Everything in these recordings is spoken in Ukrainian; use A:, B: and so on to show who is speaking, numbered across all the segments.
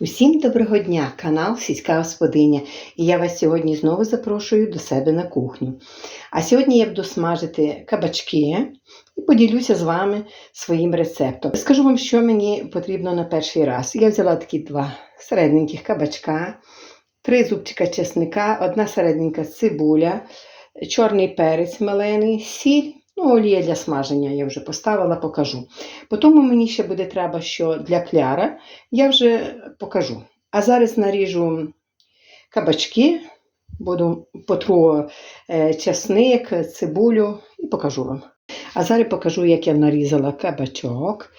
A: Усім доброго дня, канал Сільська Господиня. І я вас сьогодні знову запрошую до себе на кухню. А сьогодні я буду смажити кабачки і поділюся з вами своїм рецептом. Скажу вам, що мені потрібно на перший раз. Я взяла такі два середненьких кабачка, три зубчика чесника, одна середненька цибуля, чорний перець малений, сіль. Ну, олія для смаження я вже поставила, покажу. Потім мені ще буде треба, що для кляра я вже покажу. А зараз наріжу кабачки, буду потру е, часник, цибулю і покажу вам. А зараз покажу, як я нарізала кабачок.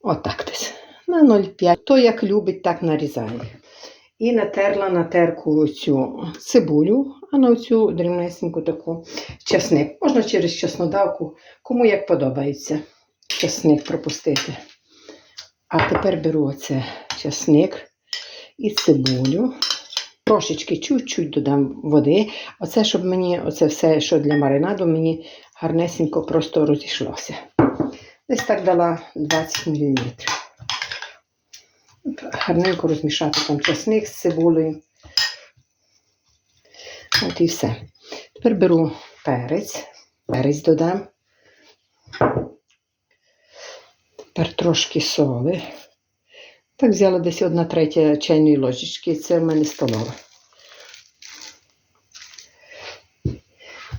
A: Отак десь. На 0,5. То як любить, так нарізає. І натерла на терку цю цибулю, а на цю дрібнесеньку таку часник. Можна через чеснодавку, кому як подобається часник пропустити. А тепер беру оце часник і цибулю. Трошечки чуть-чуть додам води. Оце, щоб мені, оце все, що для маринаду, мені гарнесенько просто розійшлося. Десь так дала 20 мл. Гарненько розмішати там часник з цибулею. От і все. Тепер беру перець, перець додам. Тепер трошки соли. Так взяла десь одна третя чайної ложечки, це в мене столова.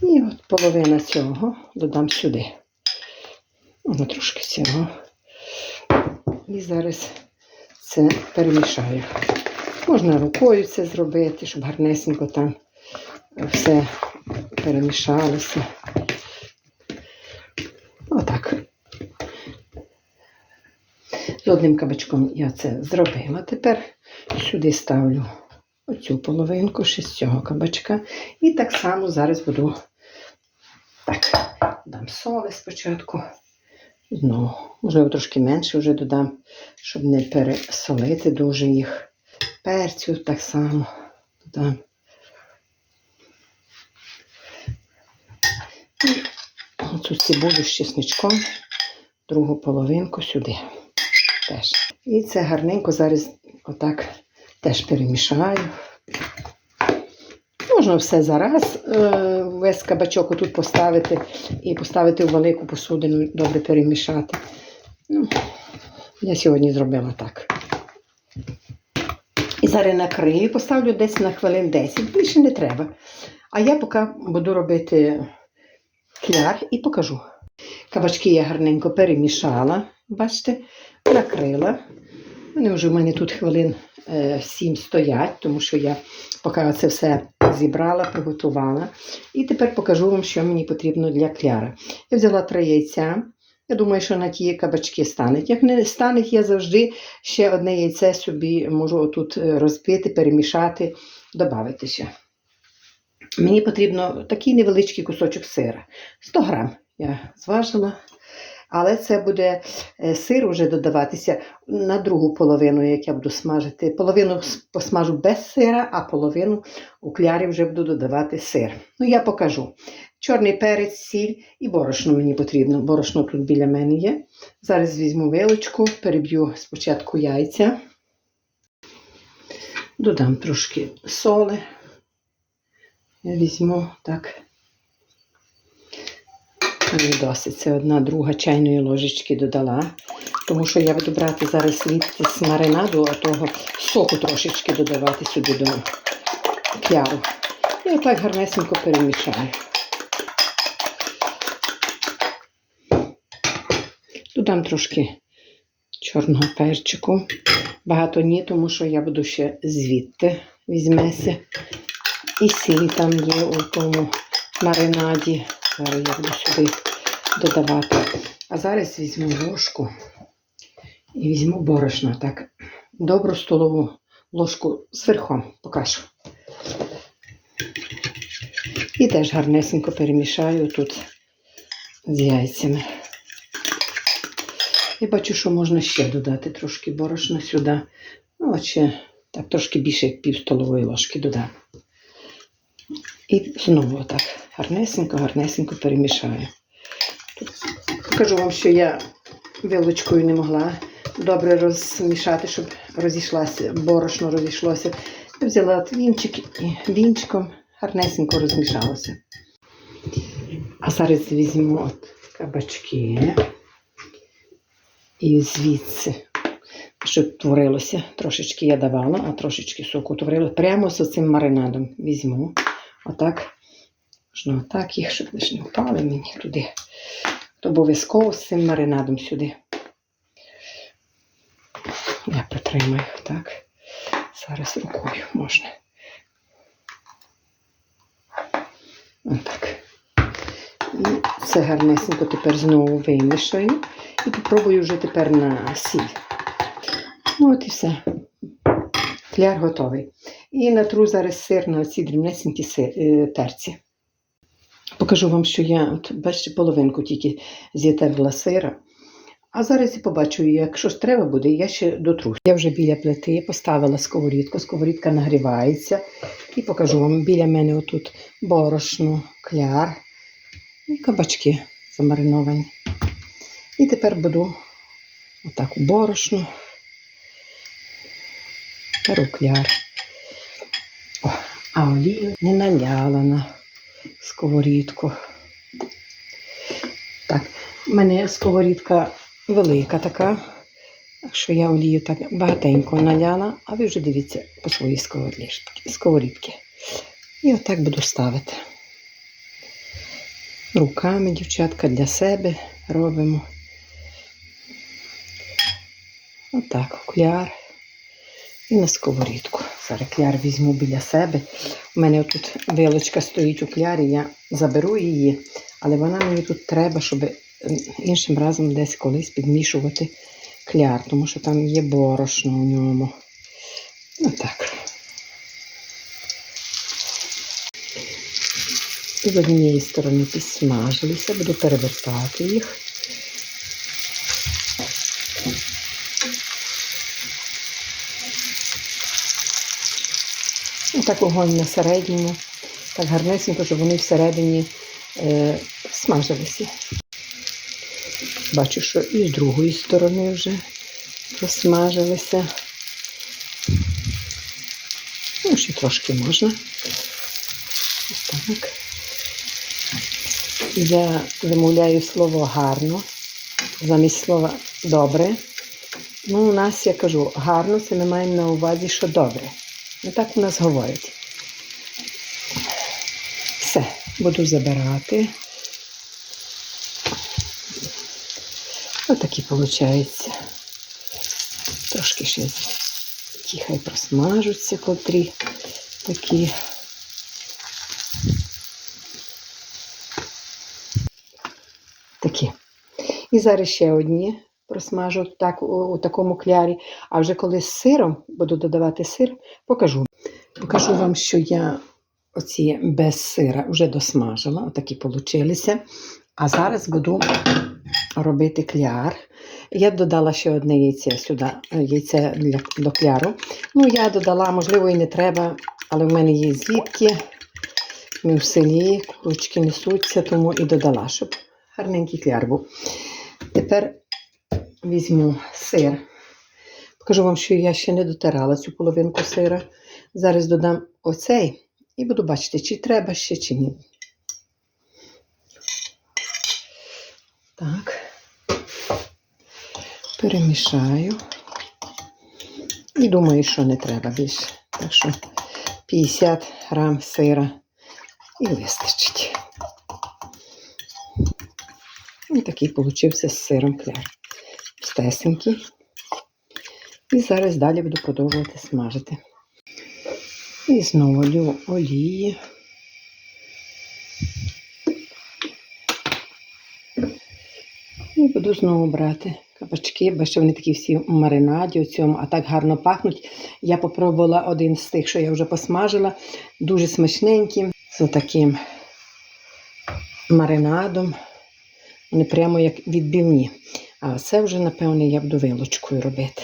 A: І от половина цього додам сюди. Воно трошки цього. І зараз це перемішаю. Можна рукою це зробити, щоб гарнесенько там все перемішалося. Отак. З одним кабачком я це зробила. Тепер сюди ставлю оцю половинку ще з цього кабачка. І так само зараз буду так, дам соли спочатку. Знову, можливо, трошки менше вже додам, щоб не пересолити дуже їх. Перцю так само додам. І оцю цибулю з чесничком, другу половинку сюди теж. І це гарненько зараз отак теж перемішаю. Можна все зараз, е, весь кабачок отут поставити і поставити в велику посудину, добре перемішати. Ну, я сьогодні зробила так. І зараз накрию, поставлю десь на хвилин 10, більше не треба. А я поки буду робити кляр і покажу. Кабачки я гарненько перемішала, бачите, накрила. Вони вже в мене тут хвилин е, 7 стоять, тому що я поки це все зібрала, приготувала. І тепер покажу вам, що мені потрібно для кляра. Я взяла три яйця. Я думаю, що на ті кабачки стануть. Як не стануть, я завжди ще одне яйце собі можу тут розбити, перемішати, додати ще. Мені потрібно такий невеличкий кусочок сира. 100 грам я зважила. Але це буде е, сир вже додаватися на другу половину, як я буду смажити. Половину посмажу без сира, а половину у клярі вже буду додавати сир. Ну, я покажу. Чорний перець, сіль і борошно мені потрібно. Борошно тут біля мене є. Зараз візьму вилочку, переб'ю спочатку яйця. Додам трошки соли. Я візьму так. Мені досить. Це одна друга чайної ложечки додала. Тому що я буду брати зараз звідти з маринаду, а того соку трошечки додавати сюди до кяру. І отак гарнесенько перемішаю. Додам трошки чорного перчику. Багато ні, тому що я буду ще звідти візьмеся. І сіль там є у тому маринаді. Зараз я буду сюди додавати. А зараз візьму ложку і візьму борошно. Так, добру столову ложку з верхом покажу. І теж гарнесенько перемішаю тут з яйцями. Я бачу, що можна ще додати трошки борошна сюди. Ну, от ще так трошки більше, як пів столової ложки додам. І знову так гарнесенько, гарнесенько перемішаю. Покажу вам, що я вилочкою не могла добре розмішати, щоб розійшлося, борошно розійшлося. Я взяла вінчик і вінчиком гарнесенько розмішалося. А зараз візьму от кабачки і звідси, щоб творилося. Трошечки я давала, а трошечки соку творилося. Прямо з цим маринадом візьму. Отак. Можна отак їх, щоб лише не впали мені туди. Обов'язково з цим маринадом сюди. Я притримаю так. Зараз рукою можна. Отак. І це гарнесенько тепер знову вимішаю і попробую вже тепер на сіль. Ну от і все. Кляр готовий. І натру зараз сир на ці дрібнесенькі е, терці. Покажу вам, що я, от, бачите, половинку тільки зітерла сира. А зараз і побачу, якщо ж треба буде, я ще дотру. Я вже біля плити поставила сковорідку, сковорідка нагрівається. І покажу вам біля мене отут борошно, кляр і кабачки замариновані. І тепер буду отак у борошно, беру кляр. О, а олію не наляла на сковорідку. Так, у мене сковорідка велика така, так що я олію так багатенько наляла, а ви вже дивіться по своїй сковорідці. І отак буду ставити. Руками, дівчатка, для себе робимо. Отак, окуляр. І на сковорідку. Зараз кляр візьму біля себе. У мене тут вилочка стоїть у клярі, я заберу її, але вона мені тут треба, щоб іншим разом десь колись підмішувати кляр, тому що там є борошно у ньому. Ну так. З однієї сторони підсмажилися, буду перевертати їх. Отак огонь на середньому, так гарнесенько, щоб вони всередині е, смажилися. Бачу, що і з другої сторони вже просмажилися. Ну, ще трошки можна. Так. Я вимовляю слово гарно, замість слова добре. Ну, у нас, я кажу, гарно це ми маємо на увазі, що добре. Ну так у нас говорять. Все, буду забирати. Отакі виходить. Трошки ще ті хай просмажуться котрі такі. Такі. І зараз ще одні просмажу так, у, у такому клярі. А вже коли з сиром буду додавати сир, покажу. Покажу вам, що я оці без сира вже досмажила, отакі получилися. А зараз буду робити кляр. Я додала ще одне яйце сюди, е, яйце для, до кляру. Ну, я додала, можливо, і не треба, але в мене є зліпки. Ми в селі, курочки несуться, тому і додала, щоб гарненький кляр був. Тепер візьму сир. Покажу вам, що я ще не дотирала цю половинку сира. Зараз додам оцей і буду бачити, чи треба ще, чи ні. Так. Перемішаю. І думаю, що не треба більше. Так що 50 грам сира і вистачить. І такий получився з сиром кляр. Стесенький. І зараз далі буду продовжувати смажити. І знову лю олії. І буду знову брати кабачки, бо що вони такі всі в маринаді у цьому, а так гарно пахнуть. Я попробувала один з тих, що я вже посмажила, дуже смачненькі, з таким маринадом. Вони прямо як відбивні. А це вже, напевне, я буду вилочкою робити.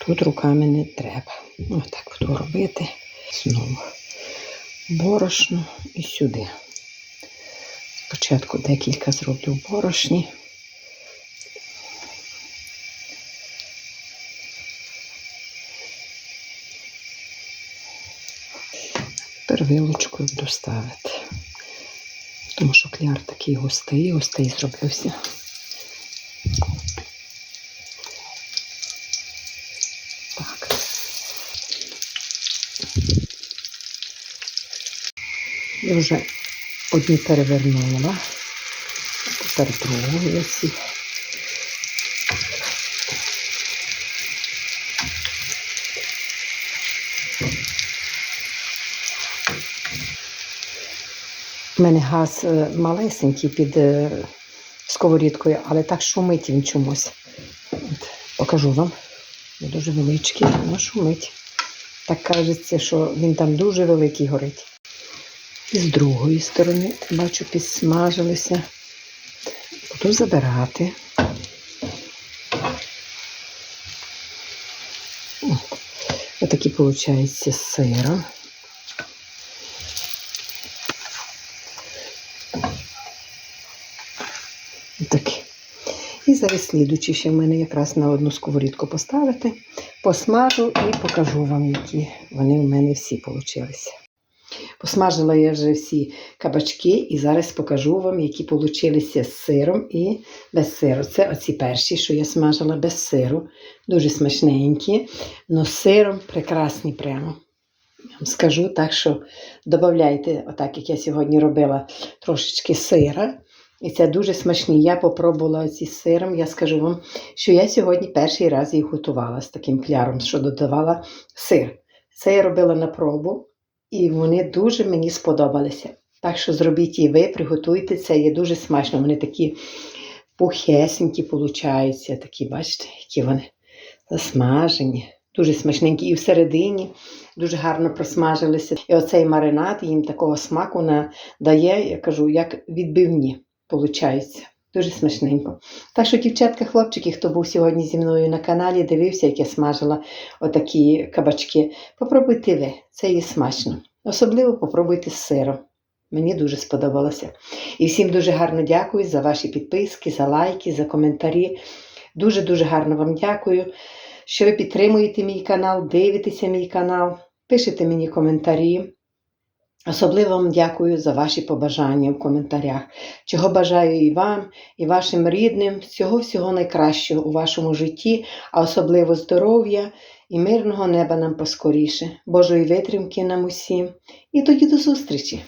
A: Тут руками не треба. Отак буду робити. Знову борошно і сюди. Спочатку декілька зроблю борошні. Тепер вилочкою буду ставити, тому що кляр такий густий, густий зробився. Я вже одні перевернула. Тепер другу я. У мене газ е, малесенький під е, сковорідкою, але так шумить він чомусь. От, покажу вам. Він дуже величкий, воно шумить. Так кажеться, що він там дуже великий горить. І з другої сторони, бачу, підсмажилися. Буду забирати. Отакі, виходить, з сиром. Такі. І зараз слідучі ще в мене якраз на одну сковорідку поставити, посмажу і покажу вам, які вони в мене всі вийшли. Посмажила я вже всі кабачки і зараз покажу вам, які вийшли з сиром і без сиру. Це оці перші, що я смажила без сиру. Дуже смачненькі, але з сиром прекрасні прямо. Я вам скажу так, що додавайте, отак як я сьогодні робила, трошечки сира. І це дуже смачні. Я попробувала ці з сиром. Я скажу вам, що я сьогодні перший раз їх готувала з таким кляром, що додавала сир. Це я робила на пробу, і вони дуже мені сподобалися. Так що зробіть і ви, приготуйте це, є дуже смачно. Вони такі пухесенькі получаються, такі, бачите, які вони засмажені. Дуже смачненькі. І всередині дуже гарно просмажилися. І оцей маринад їм такого смаку дає, я кажу, як відбивні. Получається. Дуже смачненько. Так що, дівчатка, хлопчики, хто був сьогодні зі мною на каналі, дивився, як я смажила отакі кабачки. Попробуйте ви, це є смачно. Особливо попробуйте з сиром. Мені дуже сподобалося. І всім дуже гарно дякую за ваші підписки, за лайки, за коментарі. Дуже-дуже гарно вам дякую, що ви підтримуєте мій канал, дивитеся мій канал, пишете мені коментарі. Особливо вам дякую за ваші побажання в коментарях, чого бажаю і вам, і вашим рідним, всього-всього найкращого у вашому житті, а особливо здоров'я і мирного неба нам поскоріше, Божої витримки нам усім. І тоді до зустрічі!